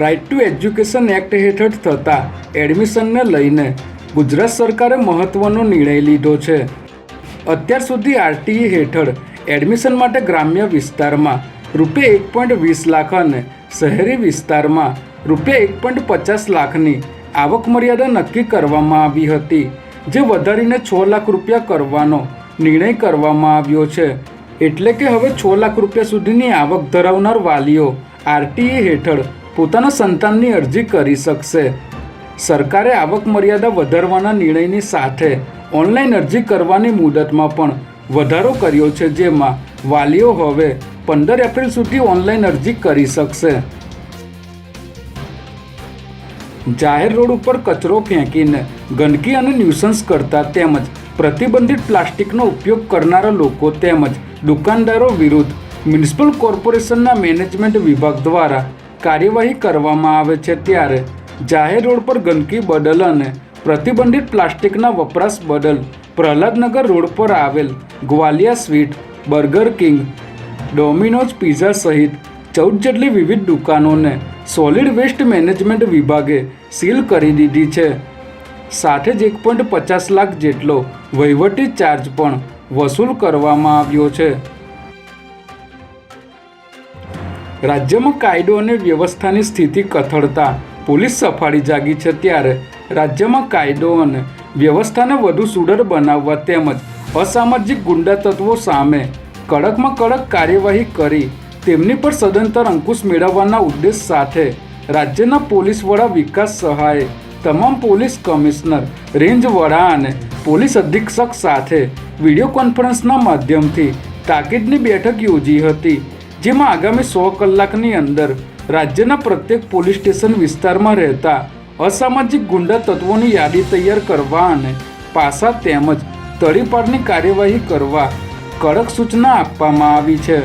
Right to education act હેઠળ થતા એડમિશનને લઈને ગુજરાત સરકારે મહત્ત્વનો નિર્ણય લીધો છે. અત્યાર સુધી આરટીઈ હેઠળ એડમિશન માટે ગ્રામ્ય વિસ્તારમાં રૂપિયા એક પોઈન્ટ વીસ લાખ અને શહેરી વિસ્તારમાં રૂપિયા એક પોઈન્ટ પચાસ લાખની આવક મર્યાદા નક્કી કરવામાં આવી હતી, જે વધારીને છ લાખ રૂપિયા કરવાનો નિર્ણય કરવામાં આવ્યો છે. એટલે કે હવે છ લાખ રૂપિયા સુધીની આવક ધરાવનાર વાલીઓ આરટીઈ હેઠળ પોતાના સંતાનની અરજી કરી શકશે. સરકારે આવક મર્યાદા વધારવાના નિર્ણયની સાથે ઓનલાઈન અરજી કરવાની મુદતમાં પણ વધારો કર્યો છે, જેમાં વાલીઓ હવે પંદર એપ્રિલ સુધી ઓનલાઈન અરજી કરી શકશે. જાહેર રોડ ઉપર કચરો ફેંકીને ગંદકી અને ન્યુસન્સ કરતા તેમજ પ્રતિબંધિત પ્લાસ્ટિકનો ઉપયોગ કરનારા લોકો તેમજ દુકાનદારો વિરુદ્ધ મ્યુનિસિપલ કોર્પોરેશનના મેનેજમેન્ટ વિભાગ દ્વારા કાર્યવાહી કરવામાં આવે છે ત્યારે જાહેર રોડ પર ગંદકી બદલ અને પ્રતિબંધિત પ્લાસ્ટિકના વપરાશ બદલ પ્રહલાદનગર રોડ પર આવેલ Gwalia sweet, Burger King, Domino's pizza સહિત ચૌદ જેટલી વિવિધ દુકાનોને સોલિડ વેસ્ટ મેનેજમેન્ટ વિભાગે સીલ કરી દીધી છે. સાથે જ એક પોઈન્ટ પચાસ લાખ જેટલો વહીવટી ચાર્જ પણ વસૂલ કરવામાં આવ્યો છે. રાજ્યમાં કાયદો અને વ્યવસ્થાની સ્થિતિ કથળતા. પોલીસ સફાળી જાગી છે ત્યારે રાજ્યમાં કાયદો અને વ્યવસ્થાને વધુ સુડર બનાવવા તેમજ અસામાજિક ગુંડા તત્વો સામે કડકમાં કડક કાર્યવાહી કરી તેમની પર સદંતર અંકુશ મેળવવાના ઉદ્દેશ સાથે રાજ્યના પોલીસ વડા વિકાસ સહાયે, તમામ પોલીસ કમિશનર, રેન્જ વડા અને પોલીસ અધિક્ષક સાથે વીડિયો કોન્ફરન્સના માધ્યમથી તાકીદની બેઠક યોજી હતી. જેમાં આગામી સો કલાકની અંદર રાજ્યના પ્રત્યેક પોલીસ સ્ટેશન વિસ્તારમાં રહેતા અસામાજિક ગુંડા તત્વોની યાદી તૈયાર કરવા અને પાસા તેમજ તડીપાડની કાર્યવાહી કરવા કડક સૂચના આપવામાં આવી છે.